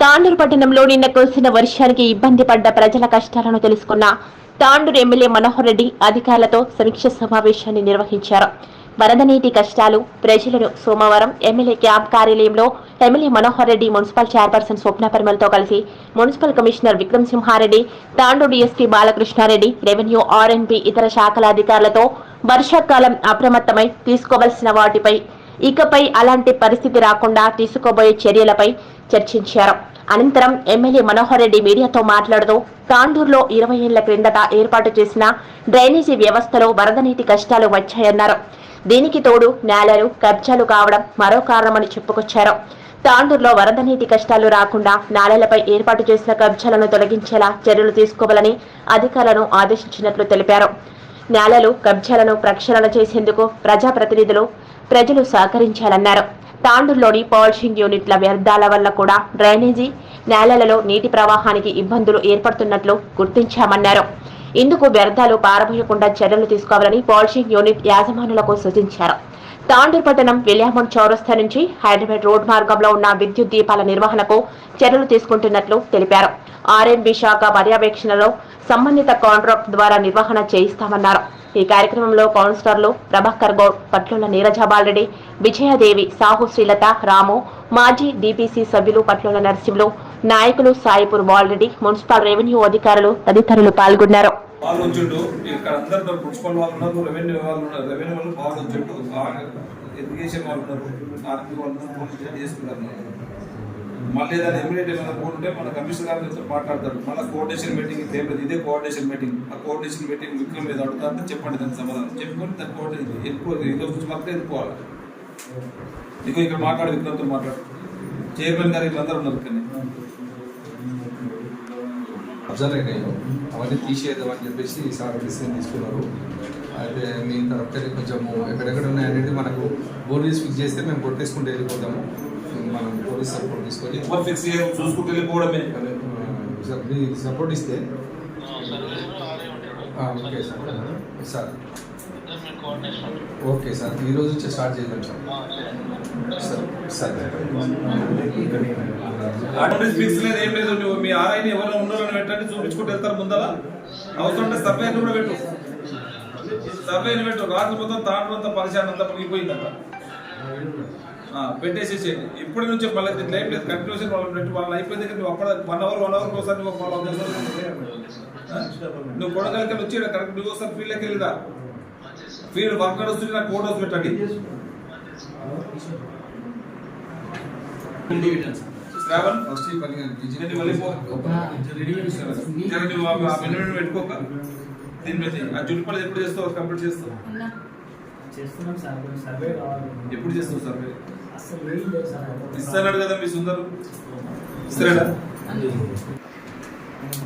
తాండూరు పట్టణంలో నిన్న కురిసిన వర్షానికి ఇబ్బంది పడ్డ ప్రజల కష్టాలను తెలుసుకున్న తాండూరు ఎమ్మెల్యే మనోహర్ రెడ్డి అధికారులతో సమీక్ష సమావేశాన్ని నిర్వహించారు. వరద నీటి కష్టాలు ప్రజలను సోమవారం ఎమ్మెల్యే క్యాంప్ కార్యాలయంలో MLA Manohar Reddy municipal chairperson Swapna పరిమల్తో కలిసి municipal commissioner Vikram Simhareddy Tandur DSP Balakrishnareddy revenue RNB ఇతర శాఖల అధికారులతో వర్షాకాలం అప్రమత్తమై తీసుకోవలసిన వాటిపై ఇకపై అలాంటి పరిస్థితి రాకుండా తీసుకోబోయే చర్యలపై చర్చించారు. అనంతరం ఎమ్మెల్యే మనోహర్ రెడ్డి మీడియాతో మాట్లాడుతూ తాండూరులో ఇరవై ఏళ్ళ క్రిందట ఏర్పాటు చేసిన డ్రైనేజీ వ్యవస్థలో వరద నీటి కష్టాలు వచ్చాయన్నారు. దీనికి తోడు నేలలు కబ్జాలు కావడం మరో కారణమని చెప్పుకొచ్చారు. తాండూరులో వరద నీటి కష్టాలు రాకుండా నాలలపై ఏర్పాటు చేసిన కబ్జాలను తొలగించేలా చర్యలు తీసుకోవాలని అధికారులను ఆదేశించినట్లు తెలిపారు. నేలలు కబ్జాలను ప్రక్షాళన చేసేందుకు ప్రజాప్రతినిధులు ప్రజలు సహకరించాలన్నారు. తాండూరులోని పాలిషింగ్ యూనిట్ల వ్యర్థాల వల్ల కూడా డ్రైనేజీ నేలలలో నీటి ప్రవాహానికి ఇబ్బందులు ఏర్పడుతున్నట్లు గుర్తించామన్నారు. ఇందుకు వ్యర్థాలు పారబోయకుండా చర్యలు తీసుకోవాలని పాలిషింగ్ యూనిట్ యాజమానులకు సూచించారు. తాండూరు పట్టణం విలియామన్ చౌరస్తా నుంచి హైదరాబాద్ రోడ్ మార్గంలో ఉన్న విద్యుత్ దీపాల నిర్వహణకు చర్యలు తీసుకుంటున్నట్లు తెలిపారు. ఆర్ఎన్బి శాఖ పర్యవేక్షణలో సంబంధిత కాంట్రాక్ట్ ద్వారా నిర్వహణ చేయిస్తామన్నారు. ఈ కార్యక్రమంలో కౌన్సిలర్లు ప్రభాకర్ గౌడ్ పట్లుల నీరజాబాలరెడ్డి విజయాదేవి సాహు శ్రీలత రాము మాజీ డిపిసి సభ్యులు పట్లుల నరసింహులు నాయకులు సాయిపూర్ బాలరెడ్డి మున్సిపల్ రెవెన్యూ అధికారులు తదితరులు పాల్గొన్నారు. ఎడ్యుకేషన్ వాళ్ళు ఉన్నారు వాళ్ళు ఉన్నారు చేసుకున్నారు మళ్ళీ ఏదైనా ఇమీడియట్ ఏమైనా కోడ్ ఉంటే మన కమిషనర్ గారితో మాట్లాడతారు. మళ్ళీ కోఆర్డినేషన్ మీటింగ్ ఇదే ఇదే కోఆర్డినేషన్ మీటింగ్ ఆ కోఆర్డినేషన్ మీటింగ్ విక్రమ్ మీద అడుగుతారంటే చెప్పండి దాని సమాధానం. చెప్పుకొని దాని కోఆర్డినేషన్ ఎక్కువ ఇదో మాత్రం వెళ్ళిపోవాలి. ఇదిగో ఇక్కడ మాట్లాడు విక్రమ్తో మాట్లాడు. చైర్మన్ గారు వీళ్ళందరూ ఉన్నారు కానీ అబ్జర్వ్ అయ్యాయి. అవన్నీ తీసేద్దామని చెప్పేసి సార్ డిసిజన్ తీసుకున్నారు. అయితే మీ తరఫు కొంచెము ఎక్కడెక్కడ ఉన్నాయనేది మనకు బోర్డీస్ ఫిక్స్ చేస్తే మేము కొట్టేసుకుంటూ వెళ్ళిపోతాము. మనం పోలీస్ సపోర్ట్ తీసుకొని ఎవరు ఫిక్స్ చేయరు చూసుకుంటూ వెళ్ళిపోవడమే. మీ సపోర్ట్ ఇస్తే. Okay sir. Sir. Okay sir. ఈ రోజు నుంచి స్టార్ట్ చేద్దాం సార్. సార్ సార్. ఆర్డర్ ఫిక్స్ లేదు ఏం లేదు. నువ్వు మీ ఆర్ఐని ఎవరైనా ఉన్నారని పెట్టండి చూపించుకుంటూ వెళ్తారు ముందర అవసరం ఉంటే సర్వే కూడా పెట్టు. సర్వేని పెట్టు. రాత్రి మొత్తం తాండ్రు అంతా పరిశాన్ అంతా ముగిపోయిందంట. పెట్టేసేసేయండి. ఇప్పటి నుంచి మళ్ళీ ఏం లేదు. కంటిన్యూషన్ వాళ్ళు పెట్టి వాళ్ళు అయిపోయింది దగ్గర నువ్వు అప్పుడు వన్ అవర్ వన్ అవర్ ఒకసారి నువ్వు ఫాలో నువ్వు కొడగలికి వచ్చి కరెక్ట్ నువ్వు ఒకసారి ఫీల్డ్కి వెళ్ళిరా. ఫీల్డ్ వర్క్ వస్తుంది నాకు హౌస్ పెట్టండి. శ్రావణ్ పని పెట్టుకోక దీని మీద ఆ జుట్టుపల్లి ఎప్పుడు చేస్తావు? కంప్లీట్ చేస్తావు. చేస్తున్నాం సార్ సర్వే ఎప్పుడు చేస్తావు సర్వే ఇస్తాడు కదా మీ సుందరు. ఇస్తాడా?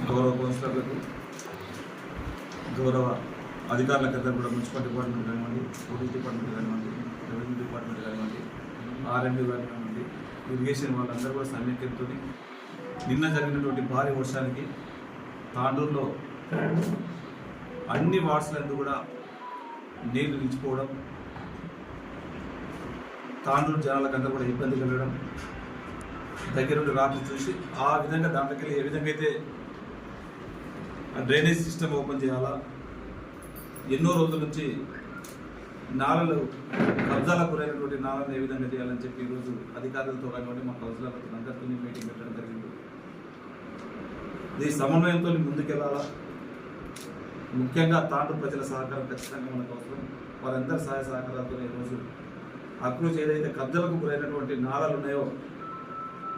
గౌరవ కౌన్సిలర్లకు గౌరవ అధికారులకు అందరూ కూడా మున్సిపల్ డిపార్ట్మెంట్ కానివ్వండి పోలీస్ డిపార్ట్మెంట్ కానివ్వండి రెవెన్యూ డిపార్ట్మెంట్ కానివ్వండి ఆర్ఎండి కానివ్వండి ఇరిగేషన్ వాళ్ళందరూ కూడా సమైక్యంతో నిన్న జరిగినటువంటి భారీ వర్షానికి తాండూరులో అన్ని వార్డ్స్లందు కూడా నీళ్ళు నిలిచిపోవడం తాండూరు జనాలకంతా కూడా ఇబ్బంది కలగడం దగ్గరుండి రాత్రి చూసి ఆ విధంగా దాంట్లోకి ఏ విధంగా అయితే ఆ డ్రైనేజ్ సిస్టమ్ ఓపెన్ చేయాలా ఎన్నో రోజుల నుంచి నాలలు కబ్జాలకు గురైనటువంటి నాలను ఏ విధంగా చేయాలని చెప్పి ఈరోజు అధికారులతో కానివ్వండి మా కౌన్సిలర్లతో అందరితో మీటింగ్ పెట్టడం జరిగింది. ఈ సమన్వయంతో ముందుకెళ్ళాలా? ముఖ్యంగా తాండ్రు ప్రజల సహకారం ఖచ్చితంగా మనకు అవసరం. వారందరి సహాయ సహకారాలతో ఈరోజు అక్రూజ్ ఏదైతే కబ్జలకు గురైనటువంటి నాళాలు ఉన్నాయో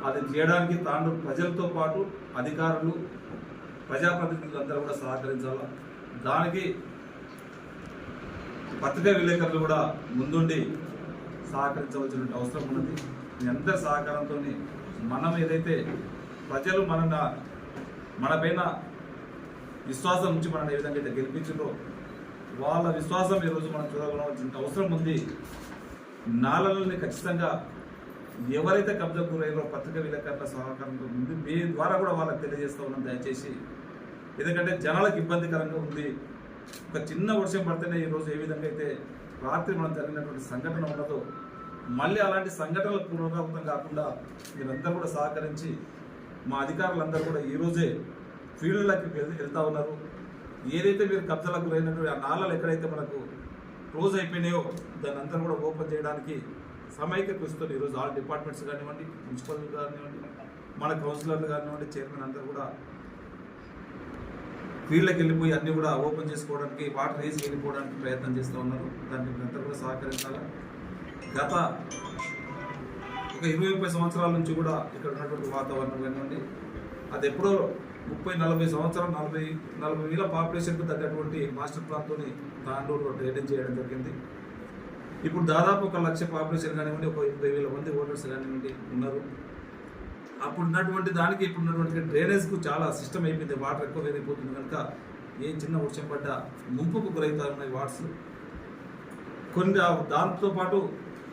అది చేయడానికి తాను ప్రజలతో పాటు అధికారులు ప్రజాప్రతినిధులు అందరూ కూడా సహకరించాలా? దానికి పత్రికా విలేకరులు కూడా ముందుండి సహకరించవలసిన అవసరం ఉన్నది. మీ అందరి సహకారంతో మనం ఏదైతే ప్రజలు మన మన పైన విశ్వాసం నుంచి మనం ఏ విధంగా అయితే గెలిపించిందో వాళ్ళ విశ్వాసం ఈరోజు మనం చూడగలవాల్సిన అవసరం ఉంది. నాలలని ఖచ్చితంగా ఎవరైతే కబ్జా గురైనో పత్రిక విలేకరుల సహకారంతో ఉంది మీ ద్వారా కూడా వాళ్ళకి తెలియజేస్తూ ఉన్నాం దయచేసి. ఎందుకంటే జనాలకు ఇబ్బందికరంగా ఉంది. ఒక చిన్న వర్షం పడితేనే ఈరోజు ఏ విధంగా అయితే రాత్రి మనం జరిగినటువంటి సంఘటన ఉండదు మళ్ళీ అలాంటి సంఘటనలు పునరావృతం కాకుండా మీరందరూ కూడా సహకరించి మా అధికారులందరూ కూడా ఈరోజే ఫీల్డ్లకి వెళ్తూ ఉన్నారు. ఏదైతే మీరు కబ్జాలకు గురైనటువంటి ఆ నాళాలు ఎక్కడైతే మనకు క్లోజ్ అయిపోయినాయో దాన్ని అంతా కూడా ఓపెన్ చేయడానికి సమైక్య కృషితో ఈరోజు ఆల్ డిపార్ట్మెంట్స్ కానివ్వండి మున్సిపల్ కానివ్వండి మన కౌన్సిలర్లు కానివ్వండి చైర్మన్ అందరూ కూడా ఫీల్డ్కి వెళ్ళిపోయి అన్నీ కూడా ఓపెన్ చేసుకోవడానికి వాటర్ వేసి వెళ్ళిపోవడానికి ప్రయత్నం చేస్తూ ఉన్నారు. దానికి మీరంతా కూడా సహకరించాలి? గత ఒక ఇరవై ముప్పై సంవత్సరాల నుంచి కూడా ఇక్కడ ఉన్నటువంటి వాతావరణం కానివ్వండి అది ఎప్పుడో ముప్పై నలభై సంవత్సరాలు నలభై నలభై వేల పాపులేషన్కు తగ్గటువంటి మాస్టర్ ప్లాన్తోని తాండూరులో డ్రైనేజ్ చేయడం జరిగింది. ఇప్పుడు దాదాపు ఒక లక్ష పాపులేషన్ కానివ్వండి ఒక ఎనభై వేల మంది ఓటర్స్ కానివ్వండి ఉన్నారు. అప్పుడు ఉన్నటువంటి దానికి ఇప్పుడు ఉన్నటువంటి డ్రైనేజ్కు చాలా సిస్టమ్ అయిపోయింది వాటర్ ఎక్కువ వెళ్ళిపోతుంది కనుక ఏ చిన్న వర్షం పడ్డ ముంపుకు గురవుతా ఉన్నాయి వాట్స్ కొన్ని దాంతో పాటు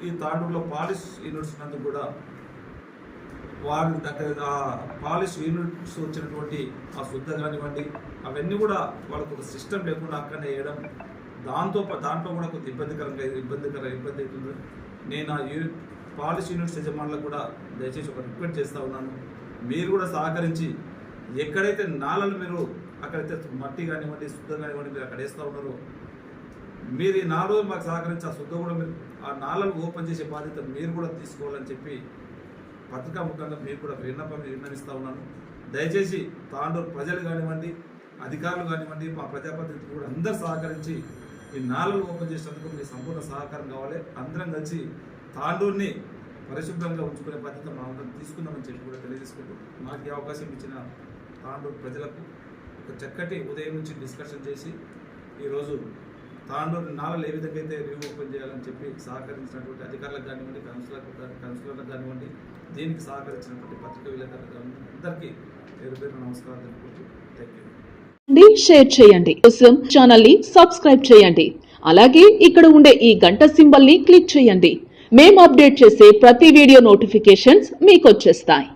ఈ తాండూరులో పాలిష్ యూనిట్స్ నందు కూడా వాళ్ళు దగ్గర ఆ పాలిష్ యూనిట్స్ వచ్చినటువంటి ఆ శుద్ధ కానివ్వండి అవన్నీ కూడా వాళ్ళకు ఒక సిస్టమ్ లేకుండా అక్కడనే వేయడం దాంతో దాంట్లో కూడా కొంత ఇబ్బందికరంగా ఇబ్బందికర ఇబ్బంది అవుతుంది. నేను ఆ యూ పాలిష్ యూనిట్స్ యజమానులకు కూడా దయచేసి ఒక రిక్వెస్ట్ చేస్తూ ఉన్నాను. మీరు కూడా సహకరించి ఎక్కడైతే నాళలు మీరు అక్కడైతే మట్టి కానివ్వండి శుద్ధ కానివ్వండి మీరు అక్కడ వేస్తూ ఉన్నారో మీరు ఈ నాలుగు మాకు సహకరించి ఆ శుద్ధ కూడా మీరు ఆ నాళలు ఓపెన్ చేసే బాధ్యత మీరు కూడా తీసుకోవాలని చెప్పి పత్రికా ముఖంగా మీరు కూడా విన్నపం విన్నవిస్తూ ఉన్నాను. దయచేసి తాండూరు ప్రజలు కానివ్వండి అధికారులు కానివ్వండి మా ప్రజాప్రతినిధులు కూడా అందరు సహకరించి ఈ నాలుగు ఓపెన్ చేసినందుకు మీ సంపూర్ణ సహకారం కావాలి. అందరం కలిసి తాండూరుని పరిశుభ్రంగా ఉంచుకునే బాధ్యత మా తీసుకుందామని చెప్పి కూడా తెలియజేసుకుంటూ నాకు ఈ అవకాశం ఇచ్చిన తాండూరు ప్రజలకు ఒక చక్కటి ఉదయం నుంచి డిస్కషన్ చేసి ఈరోజు తాండూరు నాళలు ఏ విధంగా అయితే రీఓపెన్ చేయాలని చెప్పి సహకరించినటువంటి అధికారులకు కానివ్వండి కౌన్సిలర్లకు కౌన్సిలర్లకు కానివ్వండి దీనికి సహకరించినటువంటి పత్రిక విలేకరులకు కానివ్వండి అందరికీ పేరు పేరు నమస్కారం తెలుపుకుంటూ థ్యాంక్ యూ షేర్ చేయండి. కోసం ఛానల్ని సబ్స్క్రైబ్ చేయండి. అలాగే ఇక్కడ ఉండే ఈ గంట సింబల్ని క్లిక్ చేయండి. మేము అప్డేట్ చేసే ప్రతి వీడియో నోటిఫికేషన్స్ మీకు వచ్చేస్తాయి